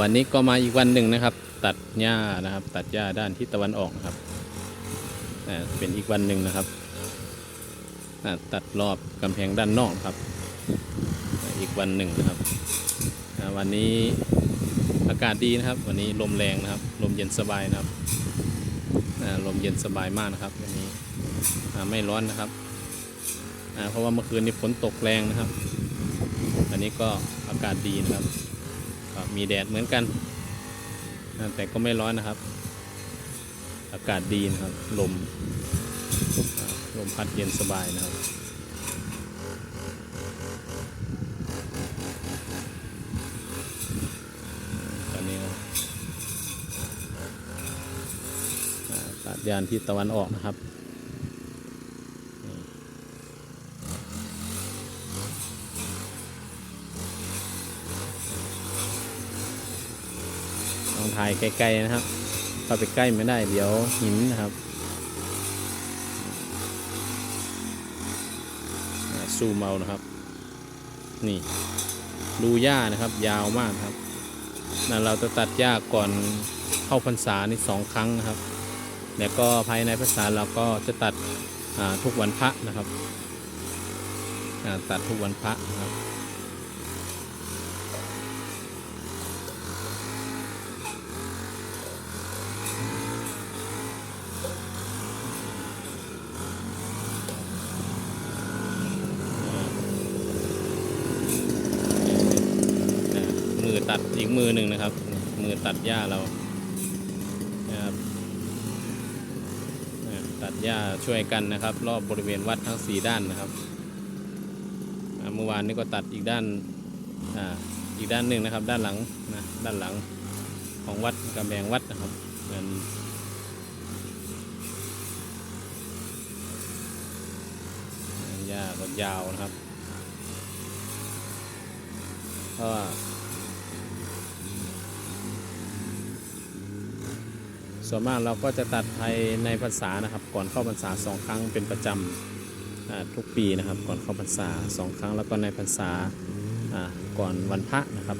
วันนี้ก็มาอีกวันหนึ่งนะครับ ตัดหญ้านะครับ ตัดหญ้าด้านทิศตะวันออกนะครับเป็นอีกวันหนึ่งนะครับ ตัดรอบกำแพงด้านนอกครับ อีกวันหนึ่งนะครับ วันนี้อากาศดีนะครับ วันนี้ลมแรงนะครับ ลมเย็นสบายนะครับลมเย็นสบายมากนะครับวันนี้ไม่ร้อนนะครับ เพราะว่าเมื่อคืนนี้ฝนตกแรงนะครับ อันนี้ก็อากาศดีนะครับ ก็มีแดดเหมือนกัน แต่ก็ไม่ร้อนนะครับ อากาศดีนะครับ ลม ลมพัดเย็นสบายนะครับตอนนี้ก็อ่าตัดยานที่ตะวันออกนะครับนี่ ต้องถ่ายไกลๆนะครับเข้าไปใกล้ไม่ได้เดี๋ยวหินนะครับซูมเอานะครับ นี่ดูหญ้านะครับ ยาวมากครับนะเราจะตัดหญ้าก่อนเข้าพรรษานี่สองครั้งนะครับ แล้วก็ภายในพรรษาเราก็จะตัดทุกวันพระนะครับตัดทุกวันพระนะครับอ่า มือตัดอีกมือหนึ่งนะครับ มือตัดหญ้าเรานะครับตัดหญ้าช่วยกันนะครับ รอบบริเวณวัดทั้งสี่ด้านนะครับเมื่อวานนี้ก็ตัดอีกด้านอ่าอีกด้านหนึ่งนะครับ ด้านหลังนะด้านหลังของวัดกำแพงวัดนะครับเป็นหญ้าก็ยาวนะครับเพราะว่า ส่วนมากเราก็จะตัดภายในพรรษานะครับ ก่อนเข้าพรรษาสองครั้งเป็นประจำทุกปีนะครับ ก่อนเข้าพรรษาสองครั้งแล้วก็ในพรรษาก่อนวันพระนะครับ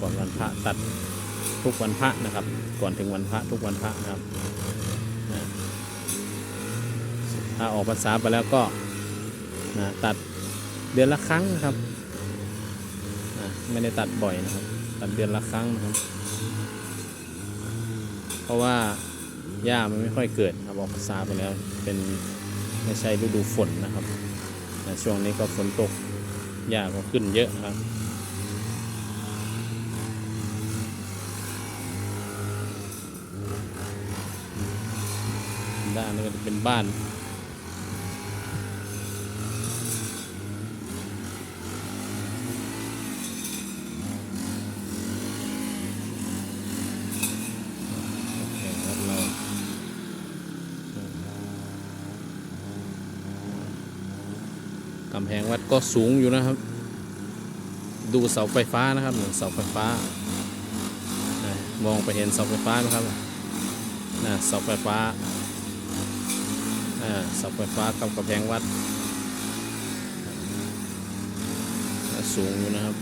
ก่อนวันพระตัดทุกวันพระนะครับ ก่อนถึงวันพระทุกวันพระนะครับอ่าถ้าออกพรรษาไปแล้วก็ตัดเดือนละครั้งนะครับไม่ได้ตัดบ่อยนะครับ ตัดเดือนละครั้งนะครับ เพราะว่าหญ้ามันไม่ค่อยเกิดครับออกพรรษาไปแล้วเป็นไม่ใช่ฤดูฝนนะครับแต่ช่วงนี้ก็ฝนตกหญ้าก็ขึ้นเยอะครับด้านนี้ก็จะเป็นบ้านโอเคครับเรา กำแพงวัดก็สูงอยู่นะครับ ดูเสาไฟฟ้านะครับหนึ่งเสาไฟฟ้ามองไปเห็นเสาไฟฟ้านะครับนะเสาไฟฟ้าเสาไฟฟ้ากับกำแพงวัด สูงอยู่นะครับ